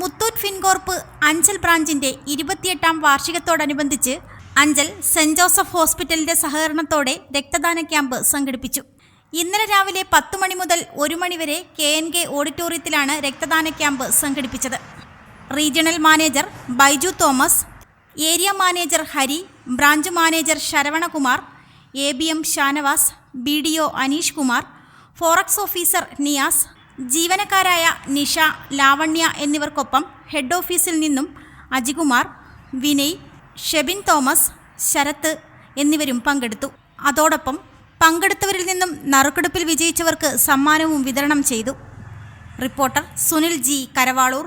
മുത്തൂറ്റ് ഫിൻകോർപ്പ് അഞ്ചൽ ബ്രാഞ്ചിന്റെ ഇരുപത്തിയെട്ടാം വാർഷികത്തോടനുബന്ധിച്ച് Anchal saint Joseph ഹോസ്പിറ്റലിന്റെ സഹകരണത്തോടെ രക്തദാന ക്യാമ്പ് സംഘടിപ്പിച്ചു. ഇന്നലെ രാവിലെ പത്ത് മണി മുതൽ ഒരു മണിവരെ കെ എൻ കെ ഓഡിറ്റോറിയത്തിലാണ് രക്തദാന ക്യാമ്പ് സംഘടിപ്പിച്ചത്. Regional manager Baiju Thomas area manager Hari branch manager Saravanakumar A B M Shanavas B D O Aneesh Kumar forex officer Niyas ജീവനക്കാരായ Nisha Lavanya എന്നിവർക്കൊപ്പം ഹെഡ് ഓഫീസിൽ നിന്നും അജികുമാർ വിനയ് ഷെബിൻ തോമസ് ശരത്ത് എന്നിവരും പങ്കെടുത്തു. അതോടൊപ്പം പങ്കെടുത്തവരിൽ നിന്നും നറുക്കെടുപ്പിൽ വിജയിച്ചവർക്ക് സമ്മാനവും വിതരണം ചെയ്തു. Reporter Sunil G Karavaloor